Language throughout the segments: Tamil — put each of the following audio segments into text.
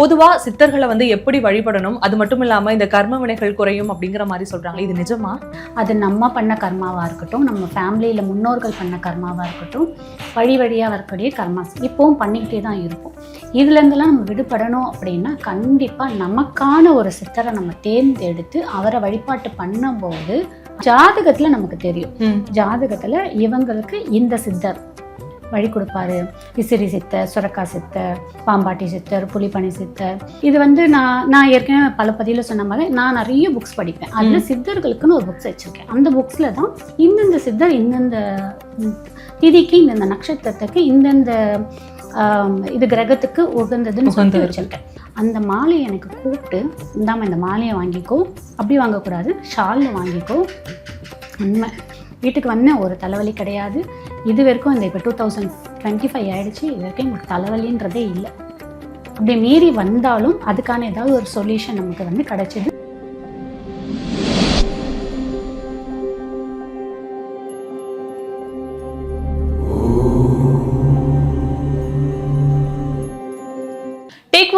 பொதுவா சித்தர்களை வந்து எப்படி வழிபடணும்? அது மட்டும் இல்லாம இந்த கர்ம வினைகள் குறையும் அப்படிங்கிற மாதிரி சொல்றாங்க. இது நிஜமா? அது நம்ம பண்ண கர்மாவாக இருக்கட்டும் நம்ம ஃபேமிலியில் முன்னோர்கள் பண்ண கர்மாவாக இருக்கட்டும் வழி வழியாக வரக்கூடிய கர்மாஸ் இப்போவும் பண்ணிக்கிட்டே தான் இருப்போம். இதுலேருந்துலாம் நம்ம விடுபடணும் அப்படின்னா கண்டிப்பாக நமக்கான ஒரு சித்தரை நம்ம தேர்ந்தெடுத்து அவரை வழிபாட்டு பண்ணும்போது ஜாதகத்தில் நமக்கு தெரியும். ஜாதகத்தில் இவங்களுக்கு இந்த சித்தர் வழி கொடுப்பாரு. விசிறி சித்தர் சுரக்கா சித்தர் பாம்பாட்டி சித்தர் புலிப்பனி சித்தர் இது வந்து நான் நான் ஏற்கனவே பல பதிவில் சொன்ன மாதிரி நான் நிறைய புக்ஸ் படிப்பேன். அதில் சித்தர்களுக்குன்னு ஒரு புக்ஸ் வச்சுருக்கேன். அந்த புக்ஸில் தான் இந்தந்த சித்தர் இந்தந்த திதிக்கு இந்தந்த நட்சத்திரத்துக்கு இந்தந்த இது கிரகத்துக்கு உகந்ததுன்னு சொல்லி. வச்சுருக்கேன். அந்த மாலையை எனக்கு கூப்பிட்டு இந்தாம இந்த மாலையை வாங்கிக்கோ. அப்படி வாங்கக்கூடாது. ஷாலில் வாங்கிக்கோ. உண்மை. வீட்டுக்கு வந்தேன் ஒரு தலைவலி கிடையாது. இது வரைக்கும் இந்த இப்போ டூ தௌசண்ட் டுவெண்ட்டி ஃபைவ் ஆயிடுச்சு. இது வரைக்கும் எங்களுக்கு தலைவலின்றதே இல்லை. அப்படி மீறி வந்தாலும் அதுக்கான ஏதாவது ஒரு சொல்யூஷன் நமக்கு வந்து கிடைச்சிது.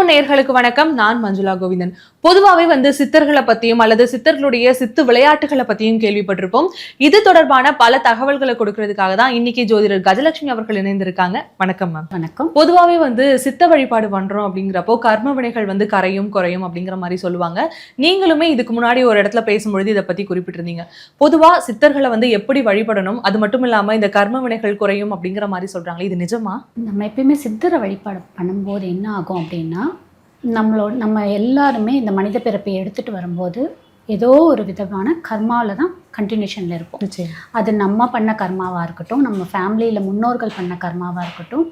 நேயர்களுக்கு வணக்கம். நான் மஞ்சுளா கோவிந்தன். பொதுவாகவே வந்து சித்தர்களை பத்தியும் அல்லது சித்தர்களுடைய சித்து விளையாட்டுகளை பத்தியும் கேள்விப்பட்டிருப்போம். இது தொடர்பான பல தகவல்களை கொடுக்கறதுக்காக தான் இன்னைக்கு ஜோதிடர் கஜலட்சுமி அவர்கள் இணைந்திருக்காங்க. வணக்கம் மேம் வணக்கம். பொதுவாகவே வந்து சித்த வழிபாடு பண்றோம் அப்படிங்கிறப்போ கர்ம வினைகள் வந்து கரையும் குறையும் அப்படிங்கிற மாதிரி சொல்லுவாங்க. நீங்களுமே இதுக்கு முன்னாடி ஒரு இடத்துல பேசும்பொழுது இதை பத்தி குறிப்பிட்டிருந்தீங்க. பொதுவா சித்தர்களை வந்து எப்படி வழிபடணும்? அது மட்டும் இல்லாம இந்த கர்ம வினைகள் குறையும் அப்படிங்கிற மாதிரி சொல்றாங்க இது நிஜமா? நம்ம எப்பயுமே சித்தரை வழிபாடு பண்ணும்போது என்ன ஆகும் அப்படின்னா நம்மளோட நம்ம எல்லாருமே இந்த மனித பிறப்பை எடுத்துகிட்டு வரும்போது ஏதோ ஒரு விதமான கர்மாவில் தான் கண்டினியூஷனில் இருப்போம். நிச்சயம். அது நம்ம பண்ண கர்மாவாக இருக்கட்டும் நம்ம ஃபேமிலியில் முன்னோர்கள் பண்ண கர்மாவாக இருக்கட்டும்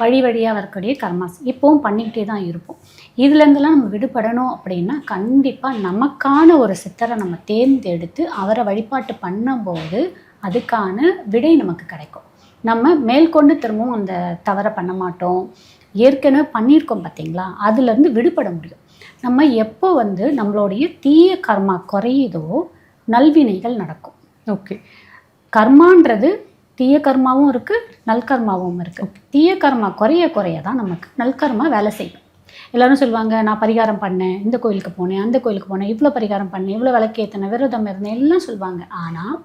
வழி வழியாக வரக்கூடிய கர்மாஸ் இப்போவும் பண்ணிக்கிட்டே தான் இருப்போம். இதுலேருந்துலாம் நம்ம விடுபடணும் அப்படின்னா கண்டிப்பாக நமக்கான ஒரு சித்தரை நம்ம தேர்ந்தெடுத்து அவரை வழிபாட்டு பண்ணும்போது அதுக்கான விடை நமக்கு கிடைக்கும். நம்ம மேற்கொண்டு திரும்பவும் அந்த தவறை பண்ண மாட்டோம். ஏற்கனவே பண்ணியிருக்கோம் பார்த்தீங்களா? அதுலேருந்து விடுபட முடியும். நம்ம எப்போ வந்து நம்மளுடைய தீய கர்மா குறையுதோ நல்வினைகள் நடக்கும். ஓகே. கர்மான்றது தீய கர்மாவும் இருக்குது நல்கர்மாவும் இருக்குது தீய கர்மா குறைய குறைய தான் நமக்கு நல்கர்மா வேலை செய்யும். எல்லாரும் சொல்லுவாங்க நான் பரிகாரம் பண்ணேன் இந்த கோயிலுக்கு போனேன் அந்த கோயிலுக்கு போனேன் இவ்வளோ பரிகாரம் பண்ணேன் இவ்வளோ விளக்கேற்றினேன் விரதம் இருந்தேன் எல்லாம் சொல்லுவாங்க. ஆனால்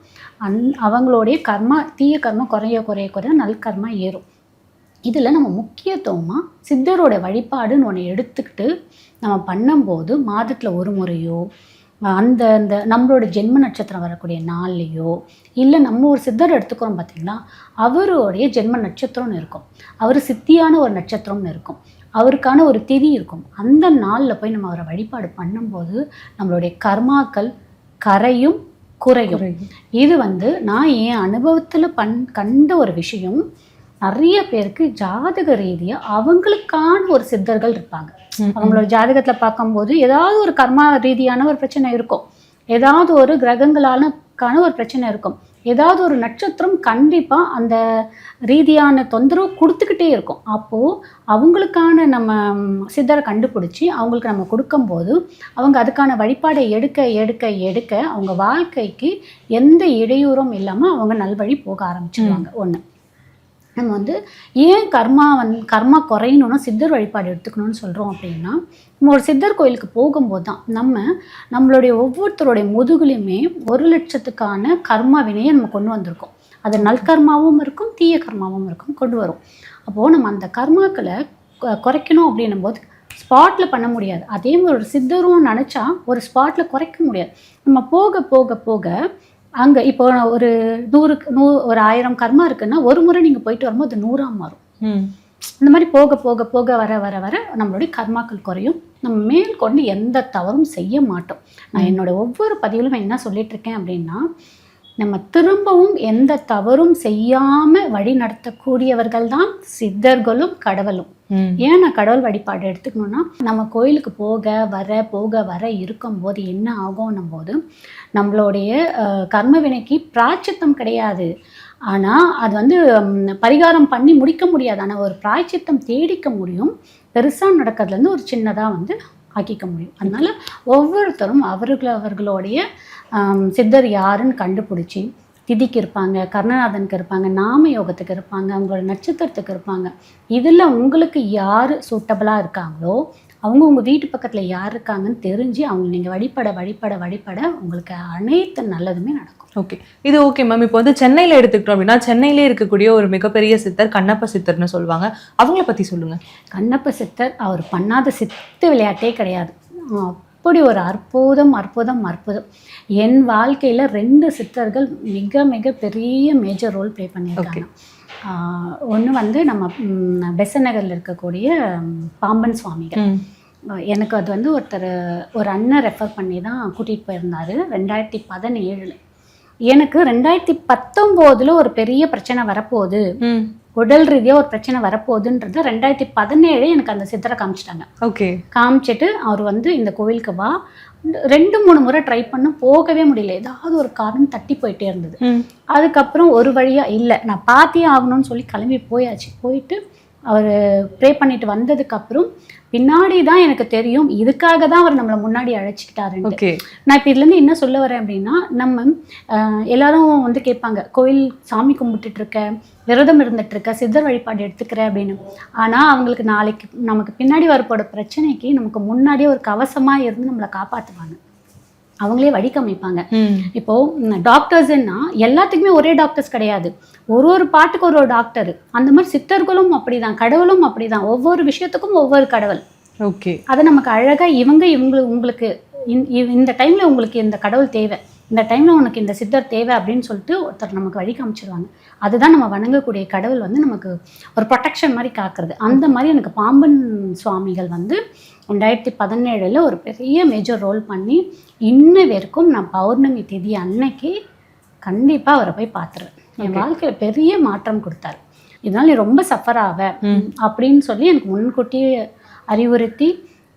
அந் அவங்களுடைய கர்மா தீய கர்மா குறைய குறைய குறைய நல்கர்மா ஏறும். இதில் நம்ம முக்கியத்துவமாக சித்தரோட வழிபாடுன்னு ஒன்று எடுத்துக்கிட்டு நம்ம பண்ணும்போது மாதத்தில் ஒரு முறையோ அந்த அந்த நம்மளோட ஜென்ம நட்சத்திரம் வரக்கூடிய நாள்லையோ இல்லை நம்ம ஒரு சித்தர் எடுத்துக்கிறோம் பார்த்தீங்களா அவருடைய ஜென்ம நட்சத்திரம்னு இருக்கும். அவர் சித்தியான ஒரு நட்சத்திரம்னு இருக்கும். அவருக்கான ஒரு திதி இருக்கும். அந்த நாளில் போய் நம்ம அவரை வழிபாடு பண்ணும்போது நம்மளுடைய கர்மாக்கள் கரையும் குறையும். இது வந்து நான் என் அனுபவத்தில் பண் கண்ட ஒரு விஷயம். நிறைய பேருக்கு ஜாதக ரீதியாக அவங்களுக்கான ஒரு சித்தர்கள் இருப்பாங்க. அவங்களோட ஜாதகத்தில் பார்க்கும்போது ஏதாவது ஒரு கர்மா ரீதியான ஒரு பிரச்சனை இருக்கும். ஏதாவது ஒரு கிரகங்களாலக்கான ஒரு பிரச்சனை இருக்கும். ஏதாவது ஒரு நட்சத்திரம் கண்டிப்பாக அந்த ரீதியான தொந்தரவு கொடுத்துக்கிட்டே இருக்கும். அப்போது அவங்களுக்கான நம்ம சித்தரை கண்டுபிடிச்சி அவங்களுக்கு நம்ம கொடுக்கும்போது அவங்க அதுக்கான வழிபாடை எடுக்க எடுக்க எடுக்க அவங்க வாழ்க்கைக்கு எந்த இடையூறும் இல்லாமல் அவங்க நல்வழி போக ஆரம்பிச்சிடுவாங்க ஒன்று நம்ம வந்து ஏன் கர்மா வந் கர்மா குறையணும்னா சித்தர் வழிபாடு எடுத்துக்கணும்னு சொல்கிறோம் அப்படின்னா நம்ம ஒரு சித்தர் கோயிலுக்கு போகும்போது தான் நம்ம நம்மளுடைய ஒவ்வொருத்தருடைய முதுகுலையுமே ஒரு லட்சத்துக்கான கர்மா வினையை நம்ம கொண்டு வந்திருக்கோம். அது நல்கர்மாவும் இருக்கும் தீய கர்மாவும் இருக்கும் கொண்டு வரும். அப்போது நம்ம அந்த கர்மாக்களை குறைக்கணும் அப்படின்னும் போது ஸ்பாட்டில் பண்ண முடியாது. அதே மாதிரி ஒரு சித்தரும் நினச்சா ஒரு ஸ்பாட்டில் குறைக்க முடியாது. நம்ம போக போக போக அங்கே இப்போ ஒரு நூறுக்கு நூ ஒரு ஆயிரம் கர்மா இருக்குன்னா ஒரு முறை நீங்கள் போயிட்டு வரும்போது அது நூறாக மாறும். இந்த மாதிரி போக போக போக வர வர வர நம்மளுடைய கர்மாக்கள் குறையும். நம்ம மேற்கொண்டு எந்த தவறும் செய்ய மாட்டோம். நான் என்னோட ஒவ்வொரு பதிவிலும் என்ன சொல்லிட்டு இருக்கேன் அப்படின்னா நம்ம திரும்பவும் எந்த தவறும் செய்யாம வழி நடத்தக்கூடியவர்கள் தான் சித்தர்களும் கடவுளும். ஏன் நான் கடவுள் வழிபாடு எடுத்துக்கணும்னா நம்ம கோயிலுக்கு போக வர போக வர இருக்கும்போது என்ன ஆகும்னும் போது நம்மளுடைய அஹ், கர்ம வினைக்கு பிராச்சித்தம் கிடையாது. ஆனால் அது வந்து பரிகாரம் பண்ணி முடிக்க முடியாது. ஆனால் ஒரு பிராய்ச்சித்தம் தேடிக்க முடியும். பெருசாக நடக்கிறதுலேருந்து ஒரு சின்னதாக வந்து ஆக்கிக்க முடியும். அதனால ஒவ்வொருத்தரும் அவர்கள் அவர்களுடைய சித்தர் யாருன்னு கண்டுபிடிச்சி திதிக்கு இருப்பாங்க கர்ணநாதனுக்கு இருப்பாங்க நாம யோகத்துக்கு இருப்பாங்க அவங்களோட நட்சத்திரத்துக்கு இருப்பாங்க. இதில் உங்களுக்கு யார் சூட்டபுளாக இருக்காங்களோ அவங்க உங்கள் வீட்டு பக்கத்தில் யார் இருக்காங்கன்னு தெரிஞ்சு அவங்க நீங்கள் வழிபட வழிபட வழிபட உங்களுக்கு அனைத்து நல்லதுமே நடக்கும். ஓகே இது ஓகே மேம் இப்போ வந்து சென்னையில எடுத்துக்கிட்டோம் அப்படின்னா சென்னையிலே இருக்கக்கூடிய ஒரு மிகப்பெரிய சித்தர் கண்ணப்ப சித்தர்னு சொல்லுவாங்க. அவங்கள பத்தி சொல்லுங்க. கண்ணப்ப சித்தர் அவர் பண்ணாத சித்து விளையாட்டே கிடையாது. அப்படி ஒரு அற்புதம் அற்புதம் அற்புதம். என் வாழ்க்கையில் ரெண்டு சித்தர்கள் மிக மிக பெரிய மேஜர் ரோல் ப்ளே பண்ணியிருக்காங்க. ஒன்று வந்து நம்ம ம், பெசன்ட் நகரில் இருக்கக்கூடிய பாம்பன் சுவாமிகள். எனக்கு அது வந்து ஒருத்தர் ஒரு அண்ணன் ரெஃபர் பண்ணி தான் கூட்டிகிட்டு போயிருந்தார். ரெண்டாயிரத்தி பதினேழில். எனக்கு ரெண்டாயிரத்தி பத்தொம்போதில் ஒரு பெரிய பிரச்சனை வரப்போகுது. உடல் ரீதியாக ஒரு பிரச்சனை வரப்போகுதுன்றது ரெண்டாயிரத்தி பதினேழு எனக்கு அந்த சித்தரை காமிச்சிட்டாங்க. ஓகே. காமிச்சிட்டு அவர் வந்து இந்த கோவிலுக்கு வா. ரெண்டு மூணு முறை ட்ரை பண்ண போகவே முடியல. ஏதாவது ஒரு காரணம் தட்டி போயிட்டே இருந்தது. அதுக்கப்புறம் ஒரு வழியாக இல்லை நான் பார்த்தே ஆகணும்னு சொல்லி கிளம்பி போயாச்சு. போயிட்டு அவர் ப்ரே பண்ணிட்டு வந்ததுக்கப்புறம் பின்னாடி தான் எனக்கு தெரியும் இதுக்காக தான் அவர் நம்மளை முன்னாடி அழைச்சிக்கிட்டாருன்ட்டு. ஓகே நான் இப்போ இதுலேருந்து என்ன சொல்ல வரேன் அப்படின்னா நம்ம எல்லாரும் வந்து கேட்பாங்க கோயில் சாமி கும்பிட்டுட்டு இருக்க விரதம் இருந்துட்டு இருக்க சித்தர் வழிபாடு எடுத்துக்கிற அப்படின்னு. ஆனால் அவங்களுக்கு நாளைக்கு நமக்கு பின்னாடி வரப்போட பிரச்சனைக்கு நமக்கு முன்னாடியே ஒரு கவசமாக இருந்து நம்மளை காப்பாற்றுவாங்க அவங்களே வழி காமிப்பாங்க இப்போ டாக்டர்ஸ்ன்னா எல்லாத்துக்குமே ஒரே டாக்டர்ஸ் கிடையாது. ஒரு ஒரு பாட்டுக்கு ஒரு ஒரு டாக்டர் அந்த மாதிரி சித்தர்களும் அப்படிதான் கடவுளும் அப்படிதான். ஒவ்வொரு விஷயத்துக்கும் ஒவ்வொரு கடவுள். ஓகே. அதை நமக்கு அழகா இவங்க இவங்க உங்களுக்கு இந்த டைம்ல உங்களுக்கு இந்த கடவுள் தேவை. இந்த டைம்ல உனக்கு இந்த சித்தர் தேவை அப்படின்னு சொல்லிட்டு ஒருத்தர் நமக்கு வழி காமிச்சிருவாங்க. அதுதான் நம்ம வணங்கக்கூடிய கடவுள் வந்து நமக்கு ஒரு ப்ரொடெக்ஷன் மாதிரி காக்குறது. அந்த மாதிரி எனக்கு பாம்பன் சுவாமிகள் வந்து ரெண்டாயிரத்தி பதினேழுல ஒரு பெரிய மேஜர் ரோல் பண்ணி இன்ன வரைக்கும் நான் பௌர்ணமி திதி அன்னைக்கு கண்டிப்பா அவரை போய் பார்த்துருவேன் என் வாழ்க்கையில பெரிய மாற்றம் கொடுத்தாரு. இதனால நீ ரொம்ப சஃபர் ஆவ அப்படின்னு சொல்லி எனக்கு முன்கூட்டியே அறிவுறுத்தி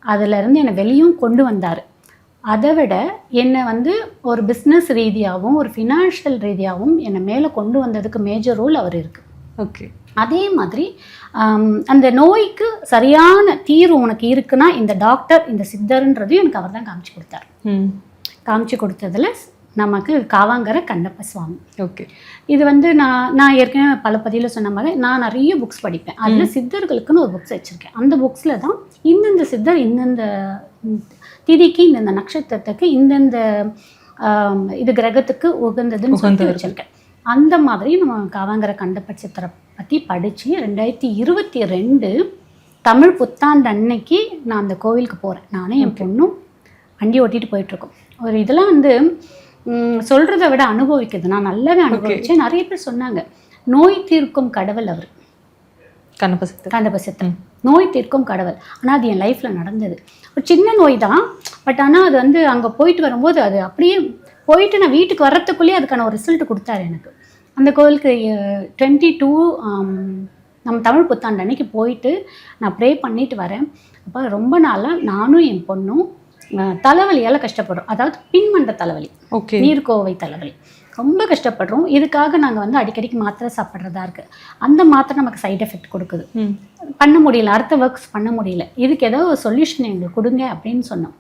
அதுல இருந்து என்னை வெளியும் கொண்டு வந்தார். அதை விட என்னை வந்து ஒரு பிஸ்னஸ் ரீதியாகவும் ஒரு ஃபினான்ஷியல் ரீதியாகவும் என்னை மேலே கொண்டு வந்ததுக்கு மேஜர் ரோல் அவர் இருக்கு. ஓகே அதே மாதிரி அந்த நோய்க்கு சரியான தீர்வு உனக்கு இருக்குன்னா இந்த டாக்டர் இந்த சித்தர்ன்றதையும் எனக்கு அவர் தான் காமிச்சு கொடுத்தார். காமிச்சு கொடுத்ததுல நமக்கு காவாங்கர கண்ணப்ப சுவாமி. ஓகே. இது வந்து நான் நான் ஏற்கனவே பல பதிவில் சொன்ன மாதிரி நான் நிறைய புக்ஸ் படிப்பேன். அதில் சித்தர்களுக்குன்னு ஒரு புக்ஸ் வச்சுருக்கேன். அந்த புக்ஸில் தான் இந்தந்த சித்தர் இந்தந்த திதிக்கு இந்தந்த நட்சத்திரத்துக்கு இந்தந்த இது கிரகத்துக்கு உகந்ததுன்னு சொல்லிட்டு உகந்தது. வச்சுருக்கேன். அந்த மாதிரி நம்ம காவாங்கர கண்டப்ப சித்தரை பற்றி படித்து ரெண்டாயிரத்தி இருபத்தி ரெண்டு தமிழ் புத்தாண்டு அன்னைக்கு நான் அந்த கோவிலுக்கு போகிறேன் நானும் என் பொண்ணும் வண்டி ஓட்டிட்டு போயிட்டுருக்கோம். ஒரு இதெல்லாம் வந்து ம், சொல்றதை விட அனுபவிக்கிறது. நான் நல்லாவே அனுபவிச்சேன். நிறைய பேர் சொன்னாங்க நோய் தீர்க்கும் கடவுள் அவர். கண்ணப்ப சித்தர் கண்டப சித்தர் நோய் தீர்க்கும் கடவுள். ஆனால் அது என் லைஃப்பில் நடந்தது. ஒரு சின்ன நோய் தான். பட் ஆனால் அது வந்து அங்கே போயிட்டு வரும்போது அது அப்படியே போயிட்டு நான் வீட்டுக்கு வர்றதுக்குள்ளேயே அதுக்கான ஒரு ரிசல்ட் கொடுத்தாரு எனக்கு. அந்த கோவிலுக்கு டுவெண்ட்டி டூ நம்ம தமிழ் புத்தாண்டு அன்னைக்கு போயிட்டு நான் ப்ரே பண்ணிட்டு வரேன். அப்போ ரொம்ப நாளாக நானும் என் பொண்ணும் தலைவலியால் கஷ்டப்படுறோம். அதாவது பின்மண்ட தலைவலி. ஓகே நீர்க்கோவை தலைவலி. ரொம்ப கஷ்டப்படுறோம். இதுக்காக நாங்கள் வந்து அடிக்கடிக்கு மாத்திரை சாப்பிட்றதா இருக்குது அந்த மாத்திரை நமக்கு சைடு எஃபெக்ட் கொடுக்குது. பண்ண முடியல. அடுத்த ஒர்க்ஸ் பண்ண முடியல. இதுக்கு ஏதோ ஒரு சொல்யூஷன் எங்களுக்கு கொடுங்க அப்படின்னு சொன்னோம்.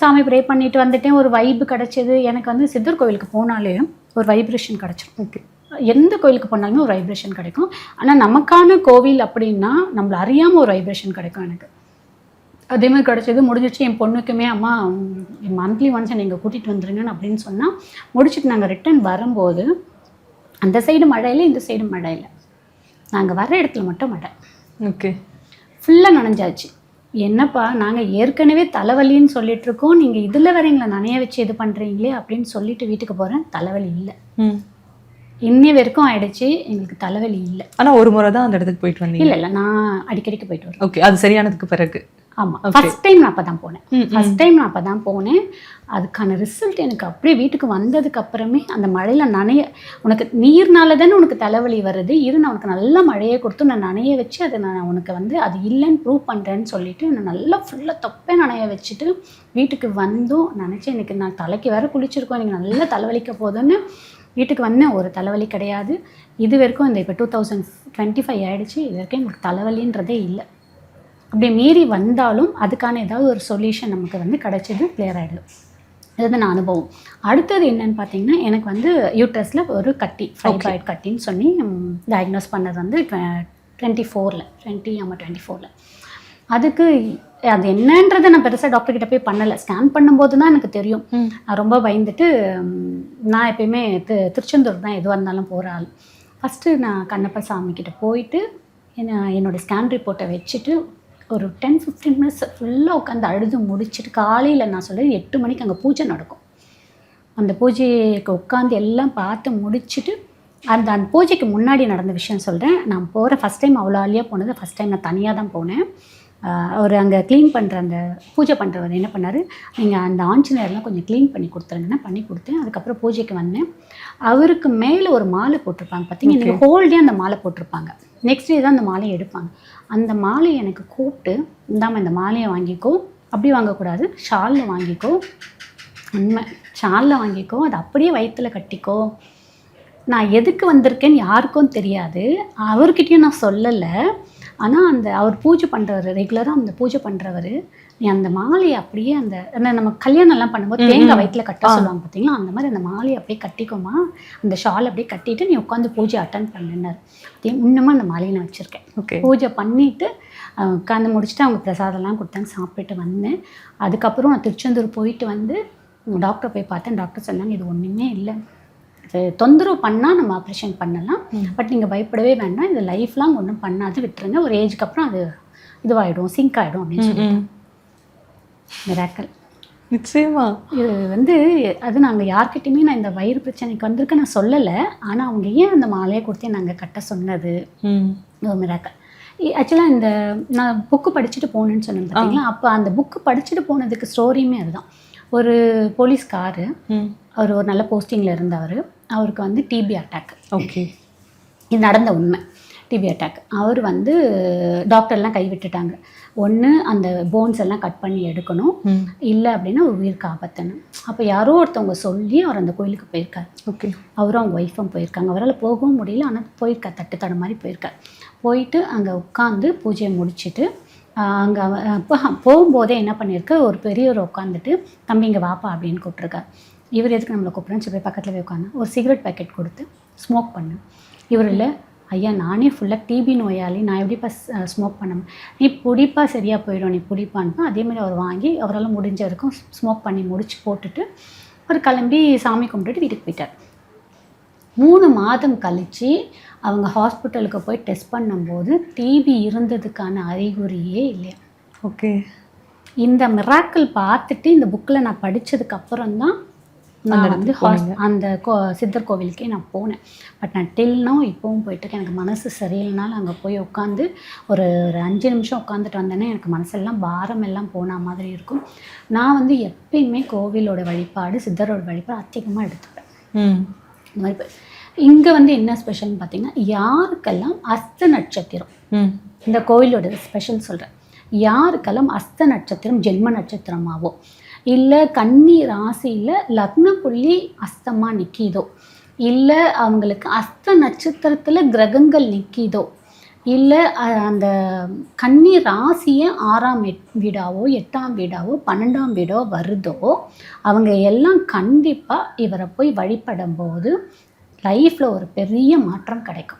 சாமி ப்ரே பண்ணிட்டு வந்துட்டேன். ஒரு வைப்பு கிடச்சிது. எனக்கு வந்து சித்தர் கோவிலுக்கு போனாலே ஒரு வைப்ரேஷன் கிடச்சிரும். ஓகே எந்த கோவிலுக்கு போனாலுமே ஒரு வைப்ரேஷன் கிடைக்கும். ஆனால் நமக்கான கோவில் அப்படின்னா நம்மள அறியாமல் ஒரு வைப்ரேஷன் கிடைக்கும் எனக்கு. அதே மாதிரி கிடச்சது முடிஞ்சிச்சு என் பொண்ணுக்குமே அம்மா மந்த்லி ஒன்ஸ் நீங்கள் கூட்டிகிட்டு வந்துருங்கன்னு அப்படின்னு சொன்னால் முடிச்சுட்டு நாங்கள் ரிட்டர்ன் வரும்போது அந்த சைடு மழை இல்லை இந்த சைடு மழை இல்லை. நாங்கள் வர இடத்துல மட்டும் மழை. ஓகே. ஃபுல்லாக நனைஞ்சாச்சு. என்னப்பா நாங்கள் ஏற்கனவே தலைவலின்னு சொல்லிட்டு இருக்கோம். நீங்கள் இதில் வேற எங்களை நனைய வச்சு இது பண்ணுறீங்களே அப்படின்னு சொல்லிட்டு வீட்டுக்கு போகிறேன் தலைவலி இல்லை. ம். இன்னி வரைக்கும் ஆயிடுச்சு. எங்களுக்கு தலைவலி இல்லை. ஆனா ஒரு முறை தான் அந்த இடத்துக்கு போயிட்டு வந்தீங்க? இல்லை இல்லை. நான் அடிக்கடிக்கு போயிட்டு வருவேன். ஓகே அது சரியானதுக்கு பிறகு. ஆமாம். ஃபர்ஸ்ட் டைம் நான் அப்போ தான் போனேன். ஃபர்ஸ்ட் டைம் நான் அப்போ தான் போனேன். அதுக்கான ரிசல்ட் எனக்கு அப்படியே வீட்டுக்கு வந்ததுக்கு அப்புறமே அந்த மழையில் நனைய உனக்கு நீர்னால தானே உனக்கு தலைவலி வருது. இரு நான் உனக்கு நல்ல மழையை கொடுத்து நான் நனைய வச்சு அதை நான் உனக்கு வந்து அது இல்லைன்னு ப்ரூவ் பண்ணுறேன்னு சொல்லிட்டு நான் நல்லா ஃபுல்லாக தொப்பே நனைய வச்சுட்டு வீட்டுக்கு வந்தும் நினச்சேன் எனக்கு நான் தலைக்கு வேற குளிச்சிருக்கோம். எனக்கு நல்லா தலைவலிக்க போதுன்னு வீட்டுக்கு வந்தேன் ஒரு தலைவலி கிடையாது. இது வரைக்கும் இந்த இப்போ டூ தௌசண்ட் டுவெண்ட்டி ஃபைவ் ஆயிடுச்சு. இது வரைக்கும் எங்களுக்கு தலைவலின்றதே இல்லை. அப்படியே மீறி வந்தாலும் அதுக்கான ஏதாவது ஒரு சொல்யூஷன் நமக்கு வந்து கிடைச்சது கிளியர் ஆகிடும் இது வந்து நான் அனுபவம். அடுத்தது என்னன்னு பார்த்தீங்கன்னா எனக்கு வந்து யூட்ரஸில் ஒரு கட்டி ஃபைப்ராய்ட் கட்டின்னு சொல்லி டயக்னோஸ் பண்ணது வந்து டுவெண்ட்டி ஃபோரில் டுவெண்ட்டி ஆமாம் டுவெண்ட்டி ஃபோரில் அதுக்கு அது என்னன்றதை நான் பெருசாக டாக்டர் கிட்ட போய் பண்ணலை. ஸ்கேன் பண்ணும்போது தான் எனக்கு தெரியும். நான் ரொம்ப பயந்துட்டு நான் எப்பயுமே திருச்செந்தூர் தான் எதுவாக இருந்தாலும் போகிற ஆள். ஃபஸ்ட்டு நான் கண்ணப்ப சாமி கிட்ட போயிட்டு என்ன என்னோடய ஸ்கேன் ரிப்போர்ட்டை வச்சுட்டு ஒரு டென் ஃபிஃப்டீன் மினிட்ஸ் ஃபுல்லாக உட்காந்து அழுது முடிச்சுட்டு காலையில் நான் சொல்கிறேன் எட்டு மணிக்கு அங்கே பூஜை நடக்கும். அந்த பூஜைக்கு உட்காந்து எல்லாம் பார்த்து முடிச்சுட்டு அந்த அந்த பூஜைக்கு முன்னாடி நடந்த விஷயம் சொல்கிறேன் நான் போகிற ஃபஸ்ட் டைம் அவ்வளோ ஆளியாக போனது. ஃபஸ்ட் டைம் நான் தனியாக தான் போனேன். அவர் அங்கே க்ளீன் பண்ணுற அந்த பூஜை பண்ணுறவர் என்ன பண்ணார்? நீங்கள் அந்த ஆஞ்சநேயர்லாம் கொஞ்சம் க்ளீன் பண்ணி கொடுத்துருங்கன்னா பண்ணி கொடுத்தேன். அதுக்கப்புறம் பூஜைக்கு வந்தேன். அவருக்கு மேலே ஒரு மாலை போட்டிருப்பாங்க. பார்த்தீங்கன்னா நீங்கள் ஹோல்டே அந்த மாலை போட்டிருப்பாங்க. நெக்ஸ்ட் டே தான் அந்த மாலையை எடுப்பாங்க. அந்த மாலையை எனக்கு கூப்பிட்டு இந்தாமல் இந்த மாலையை வாங்கிக்கோ. அப்படி வாங்கக்கூடாது. ஷாலில் வாங்கிக்கோ. உண்மை. ஷாலில் வாங்கிக்கோ. அது அப்படியே வயித்துல கட்டிக்கோ. நான் எதுக்கு வந்திருக்கேன்னு யாருக்கும் தெரியாது. அவர்கிட்டயும் நான் சொல்லலை. ஆனால் அந்த அவர் பூஜை பண்ணுறவர் ரெகுலராக அந்த பூஜை பண்ணுறவர் நீ அந்த மாலையை அப்படியே அந்த அந்த நம்ம கல்யாணம்லாம் பண்ணும்போது தேங்காய் வயிற்றுல கட்ட சொல்லுவாங்க பார்த்தீங்களா அந்த மாதிரி அந்த மாலையை அப்படியே கட்டிக்கோமா? அந்த ஷால் அப்படியே கட்டிட்டு நீ உட்காந்து பூஜை அட்டன் பண்ணுனார் அதே இன்னமும் அந்த மாலையை நான் வச்சுருக்கேன். ஓகே. பூஜை பண்ணிவிட்டு உட்காந்து முடிச்சுட்டு அவங்க பிரசாதம்லாம் கொடுத்தாங்க சாப்பிட்டுட்டு வந்தேன். அதுக்கப்புறம் நான் திருச்செந்தூர் போயிட்டு வந்து டாக்டர் போய் பார்த்தேன். டாக்டர் சொன்னாங்க இது ஒன்றுமே இல்லை. தொந்தரவு பண்ணால் நம்ம ஆப்ரேஷன் பண்ணலாம். பட் நீங்கள் பயப்படவே வேண்டாம். இது லைஃப் லாங் ஒன்றும் பண்ணாது. விட்டுருங்க. ஒரு ஏஜுக்கு அப்புறம் அது இதுவாகிடும் சிங்க் ஆகிடும் அப்படின்னு சொல்லி மிராக்கல் நிச்சயமா. இது வந்து அது நாங்கள் யார்கிட்டயுமே நான் இந்த வயிறு பிரச்சனைக்கு வந்திருக்க நான் சொல்லலை. ஆனால் அவங்க ஏன் அந்த மாலையை கொடுத்து நாங்கள் கட்ட சொன்னது? ஒரு மிராக்கல் ஆக்சுவலாக இந்த நான் புக்கு படிச்சுட்டு போனேன்னு சொன்னேன் பார்த்தீங்களா அப்போ அந்த புக்கு படிச்சுட்டு போனதுக்கு ஸ்டோரியுமே அதுதான். ஒரு போலீஸ்காரு ம். அவர் ஒரு நல்ல போஸ்டிங்கில் இருந்தவர் அவருக்கு வந்து டிபி அட்டாக் ஓகே இது நடந்த உண்மை. டிபி அட்டாக் அவர் வந்து டாக்டர்லாம் கைவிட்டுட்டாங்க ஒன்று அந்த போன்ஸ் எல்லாம் கட் பண்ணி எடுக்கணும். இல்லை அப்படின்னா ஒரு உயிருக்கு ஆபத்துன்னு. அப்போ யாரோ ஒருத்தவங்க சொல்லி அவர் அந்த கோயிலுக்கு போயிருக்கார். ஓகே அவரும் அவங்க ஒய்ஃபும் போயிருக்காங்க. அவரால் போகவும் முடியல. ஆனால் போயிருக்கார் தட்டு தட மாதிரி போயிருக்கார். போயிட்டு அங்கே உட்காந்து பூஜையை முடிச்சுட்டு அங்கே போகும்போதே என்ன பண்ணியிருக்கு ஒரு பெரியவர் உட்காந்துட்டு தம்பி இங்கே வாப்பா அப்படின்னு கூப்பிட்ருக்கார் இவர் எதுக்கு நம்மளை கூப்பிட்றேன்னு சொல்லி போய் பக்கத்தில் போய் உட்காந்து ஒரு சிகரெட் பேக்கெட் கொடுத்து ஸ்மோக் பண்ணு. இவர் இல்லை ஐயா நானே ஃபுல்லாக டிபி நோயாளி. நான் எப்படிப்பா ஸ்மோக் பண்ண? நீ பிடிப்பா சரியாக போயிடும். நீ பிடிப்பான்னு அதேமாதிரி அவர் வாங்கி அவரால் முடிஞ்ச வரைக்கும் ஸ்மோக் பண்ணி முடிச்சு போட்டுட்டு அவர் கிளம்பி சாமி கும்பிட்டுட்டு வீட்டுக்கு போயிட்டார். மூணு மாதம் கழித்து அவங்க ஹாஸ்பிட்டலுக்கு போய் டெஸ்ட் பண்ணும்போது டிபி இருந்ததுக்கான அறிகுறியே இல்லையா? ஓகே இந்த மிராக்கிள் பார்த்துட்டு இந்த புக்கில் நான் படிச்சதுக்கு அப்புறம் தான் நான் வந்து ஹாஸ் அந்த கோ சித்தர் கோவிலுக்கே நான் போனேன். பட் நான் டில்னோ இப்போவும் போயிட்டு எனக்கு மனசு சரியில்லைனாலும் அங்கே போய் உட்காந்து ஒரு ஒரு அஞ்சு நிமிஷம் உட்காந்துட்டு வந்தேன்னா எனக்கு மனசெல்லாம் பாரம் எல்லாம் போன மாதிரி இருக்கும். நான் வந்து எப்பயுமே கோவிலோட வழிபாடு சித்தரோட வழிபாடு அதிகமாக எடுத்துப்பேன். இந்த மாதிரி இங்கே வந்து என்ன ஸ்பெஷல்னு பார்த்தீங்கன்னா யாருக்கெல்லாம் அஸ்த நட்சத்திரம் இந்த கோவிலோட ஸ்பெஷல் சொல்கிறேன் யாருக்கெல்லாம் அஸ்த நட்சத்திரம் ஜென்ம நட்சத்திரமாவோ இல்லை கன்னி ராசியில் லக்ன புள்ளி அஸ்தமாக நிற்கிதோ இல்லை அவங்களுக்கு அஸ்த நட்சத்திரத்தில் கிரகங்கள் நிற்கிதோ இல்லை அந்த கன்னி ராசியை ஆறாம் வீடாவோ எட்டாம் வீடாவோ பன்னெண்டாம் வீடோ வருதோ அவங்க எல்லாம் கண்டிப்பாக இவரை போய் வழிபடும் போது லைஃப்பில் ஒரு பெரிய மாற்றம் கிடைக்கும்.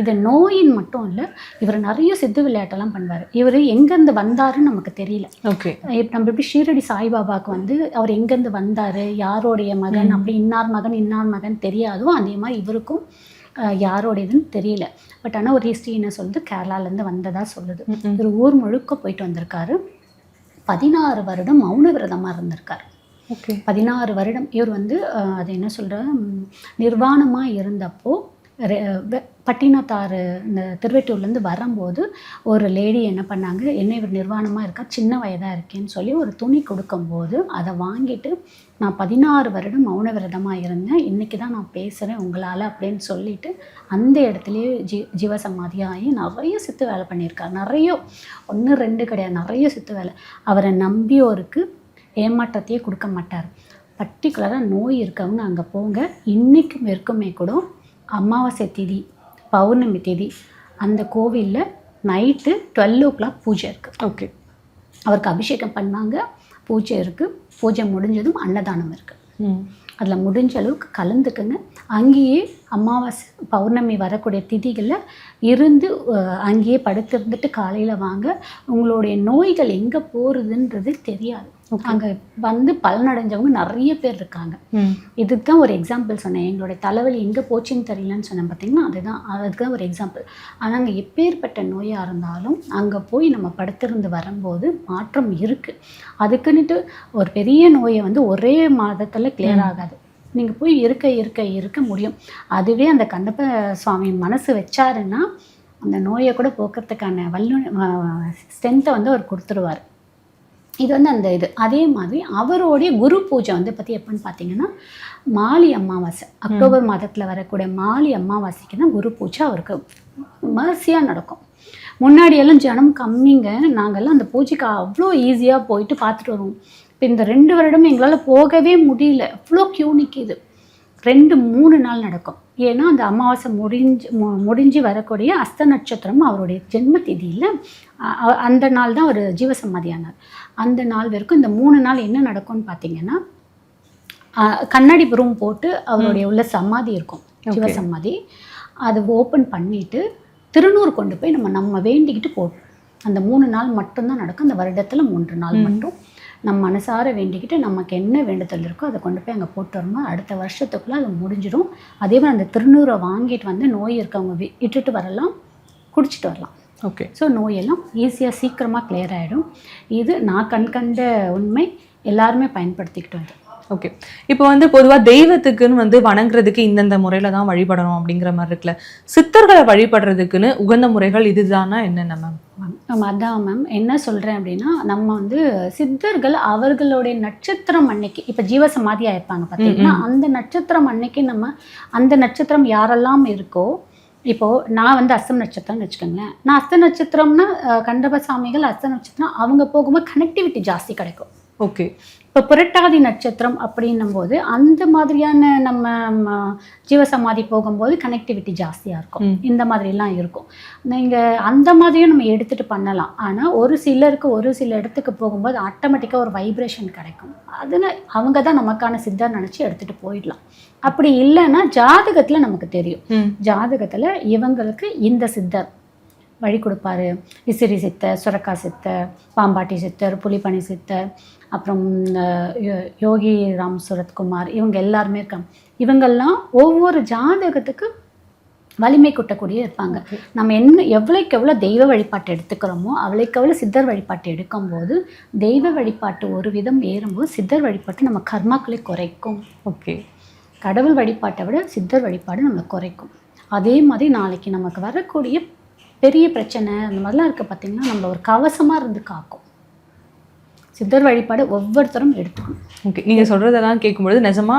இது நோயின் மட்டும் இல்லை இவர் நிறைய சித்து விளையாட்டெல்லாம் பண்ணுவார். இவர் எங்கேருந்து வந்தாருன்னு நமக்கு தெரியல. ஓகே. இப்போ நம்ம எப்படி ஷீரடி சாய்பாபாவுக்கு வந்து அவர் எங்கேருந்து வந்தார் யாரோடைய மகன் அப்படி இன்னார் மகன் இன்னார் மகன் தெரியாதோ அதே மாதிரி இவருக்கும் யாரோடையதுன்னு தெரியல. பட் ஆனால் ஒரு ஹிஸ்ட்ரி என்ன சொல்லுது? கேரளாலேருந்து வந்ததா சொல்லுது. இவர் ஊர் முழுக்க போயிட்டு வந்திருக்காரு. பதினாறு வருடம் மௌன விரதமாக இருந்திருக்காரு. ஓகே. பதினாறு வருடம் இவர் வந்து அது என்ன சொல்கிற நிர்வாணமாக இருந்தப்போ பட்டினத்தாறு இந்த திருவெட்டூர்லேருந்து வரும்போது ஒரு லேடி என்ன பண்ணாங்க என்ன இவர் நிர்வாணமாக இருக்கா? சின்ன வயதாக இருக்கேன்னு சொல்லி ஒரு துணி கொடுக்கும்போது அதை வாங்கிட்டு நான் பதினாறு வருடம் மௌன விரதமாக இருந்தேன். இன்றைக்கி தான் நான் பேசுகிறேன் உங்களால் அப்படின்னு சொல்லிட்டு அந்த இடத்துலையே ஜி ஜீவசமாதியாகி நிறைய சித்து வேலை பண்ணியிருக்கார். நிறைய ஒன்று ரெண்டு கிடையாது. நிறைய சித்து வேலை. அவரை நம்பியோருக்கு ஏமாற்றத்தையே கொடுக்க மாட்டார். பர்டிகுலராக நோய் இருக்கவங்க அங்கே போங்க. இன்றைக்கும் இருக்குமே கூட அமாவாசை திதி பௌர்ணமி திதி அந்த கோவிலில் நைட்டு டுவெல் ஓ கிளாக் பூஜை இருக்குது ஓகே. அவருக்கு அபிஷேகம் பண்ணாங்க பூஜை இருக்குது பூஜை முடிஞ்சதும் அன்னதானம் இருக்குது அதில் முடிஞ்ச அளவுக்கு கலந்துக்குங்க. அங்கேயே அமாவாசை பௌர்ணமி வரக்கூடிய திதிகளில் இருந்து அங்கேயே படுத்திருந்துட்டு காலையில் வாங்க. உங்களுடைய நோய்கள் எங்கே போகிறதுன்றது தெரியாது. அங்கே வந்து பலனடைஞ்சவங்க நிறைய பேர் இருக்காங்க. இதுக்கு தான் ஒரு எக்ஸாம்பிள் சொன்னேன். எங்களுடைய தலைவலி எங்கே போச்சுன்னு தெரியலன்னு சொன்னேன் பார்த்தீங்கன்னா அதுதான் அதுக்கு தான் ஒரு எக்ஸாம்பிள் ஆனால் அங்கே எப்பேற்பட்ட நோயாக இருந்தாலும் அங்கே போய் நம்ம படுத்திருந்து வரும்போது மாற்றம் இருக்குது அதுக்குன்னுட்டு ஒரு பெரிய நோயை வந்து ஒரே மாதத்தில் கிளியர் ஆகாது. நீங்கள் போய் இருக்க இருக்க இருக்க முடியும். அதுவே அந்த கண்ணப்ப சுவாமி மனசு வச்சாருன்னா அந்த நோயை கூட போக்குறதுக்கான வல்லு ஸ்ட்ரென்த்தை வந்து அவர் கொடுத்துருவார். இது வந்து அந்த இது. அதே மாதிரி அவருடைய குரு பூஜை வந்து பற்றி எப்போன்னு பார்த்தீங்கன்னா மாலி அமாவாசை. அக்டோபர் மாதத்தில் வரக்கூடிய மாலி அமாவாசைக்கு தான் குரு பூஜை அவருக்கு மர்சியாக நடக்கும். முன்னாடியெல்லாம் ஜனம் கம்மிங்க. நாங்கள்லாம் அந்த பூஜைக்கு அவ்வளோ ஈஸியாக போயிட்டு பார்த்துட்டு வருவோம். இப்போ இந்த ரெண்டு வருடம் எங்களால் போகவே முடியல. அவ்வளோ க்யூ நிற்கிது ரெண்டு மூணு நாள் நடக்கும். ஏன்னா அந்த அமாவாசை முடிஞ்சு மு- முடிஞ்சு வரக்கூடிய அஸ்த நட்சத்திரம் அவருடைய ஜென்ம திதியில் அந்த நாள் தான் அவர் ஜீவசமாதியானார். அந்த நாள் வரைக்கும் இந்த மூணு நாள் என்ன நடக்கும்னு பார்த்தீங்கன்னா கண்ணாடி ரூம் போட்டு அவருடைய உள்ள சமாதி இருக்கும். சிவசமாதி அது ஓப்பன் பண்ணிட்டு திருநூறு கொண்டு போய் நம்ம நம்ம வேண்டிக்கிட்டு போட்டோம் அந்த மூணு நாள் மட்டும்தான் நடக்கும். அந்த வருடத்தில் மூன்று நாள் மட்டும். நம்ம மனசார வேண்டிக்கிட்டு நமக்கு என்ன வேண்டுதல் இருக்கோ அதை கொண்டு போய் அங்கே போட்டு வரும்போது அடுத்த வருஷத்துக்குள்ளே அது முடிஞ்சிடும். அதே மாதிரி அந்த திருநூறை வாங்கிட்டு வந்து நோய் இருக்கவங்க இட்டுட்டு வரலாம் குடிச்சிட்டு வரலாம். ஓகே. ஸோ நோயெல்லாம் ஈஸியாக சீக்கிரமாக clear ஆகிடும் இது நான் கண் கண்ட உண்மை. எல்லாருமே பயன்படுத்திக்கிட்டு வந்து ஓகே இப்போ வந்து பொதுவா தெய்வத்துக்குன்னு வந்து வணங்குறதுக்கு இந்தந்த முறையில தான் வழிபடணும் அப்படிங்கிற மாதிரி இருக்குல்ல. சித்தர்களை வழிபடுறதுக்குன்னு உகந்த முறைகள் இதுதானா என்னென்ன மேம் அதான் மேம் என்ன சொல்கிறேன் அப்படின்னா நம்ம வந்து சித்தர்கள் அவர்களுடைய நட்சத்திரம் அன்னைக்கு இப்போ ஜீவசமாதி ஆயிருப்பாங்க பார்த்தீங்கன்னா அந்த நட்சத்திரம் அன்னைக்கு நம்ம அந்த நட்சத்திரம் யாரெல்லாம் இருக்கோ இப்போது நான் வந்து அஸ்தம் நட்சத்திரம்னு வச்சுக்கோங்களேன். நான் அஸ்த நட்சத்திரம்னா அஹ், கண்டபசாமிகள் அஸ்த நட்சத்திரம் அவங்க போகும்போது கனெக்டிவிட்டி ஜாஸ்தி கிடைக்கும். ஓகே இப்போ புரட்டாதி நட்சத்திரம் அப்படின்னும் போது அந்த மாதிரியான நம்ம ஜீவசமாதி போகும்போது கனெக்டிவிட்டி ஜாஸ்தியாக இருக்கும். இந்த மாதிரிலாம் இருக்கும். நீங்கள் அந்த மாதிரியும் நம்ம எடுத்துகிட்டு பண்ணலாம். ஆனால் ஒரு சிலருக்கு ஒரு சில இடத்துக்கு போகும்போது ஆட்டோமேட்டிக்காக ஒரு வைப்ரேஷன் கிடைக்கும். அதில் அவங்க தான் நமக்கான சித்தர் நினச்சி எடுத்துகிட்டு போயிடலாம். அப்படி இல்லைன்னா ஜாதகத்தில் நமக்கு தெரியும். ஜாதகத்தில் இவங்களுக்கு இந்த சித்தர் வழி கொடுப்பாரு. விசிறி சித்தர் சுரக்கா சித்தர் பாம்பாட்டி சித்தர் புலிப்பணி சித்தர் அப்புறம் யோகி ராம் சுரத்குமார் இவங்க எல்லாருமே இருக்காங்க. இவங்கெல்லாம் ஒவ்வொரு ஜாதகத்துக்கு வலிமை கூட்டக்கூடிய இருப்பாங்க. நம்ம என்ன எவ்வளோக்கு எவ்வளோ தெய்வ வழிபாட்டு எடுத்துக்கிறோமோ அவ்வளோக்கு எவ்வளோ சித்தர் வழிபாட்டு எடுக்கும்போது தெய்வ வழிபாட்டு ஒரு விதம் ஏறும்போது சித்தர் வழிபாட்டு நம்ம கர்மாக்களை குறைக்கும். ஓகே. கடவுள் வழிபாட்டை விட சித்தர் வழிபாடு நம்மளை குறைக்கும். அதே மாதிரி நாளைக்கு நமக்கு வரக்கூடிய பெரிய பிரச்சனை அந்த மாதிரிலாம் இருக்க பார்த்தீங்கன்னா நம்மள ஒரு கவசமாக இருந்து காக்கும். சித்தர் வழிபாடு ஒவ்வொருத்தரும் எடுத்துக்கணும். ஓகே நீங்க சொல்றதெல்லாம் கேட்கும்பொழுது நிஜமா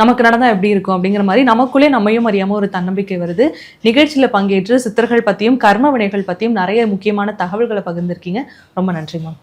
நமக்கு நடந்தா எப்படி இருக்கும் அப்படிங்கிற மாதிரி நமக்குள்ளே நம்மையும் அறியாம ஒரு தன்னம்பிக்கை வருது. நிகழ்ச்சியில பங்கேற்று சித்தர்கள் பத்தியும் கர்ம வினைகள் பத்தியும் நிறைய முக்கியமான தகவல்களை பகிர்ந்திருக்கீங்க. ரொம்ப நன்றி மேம்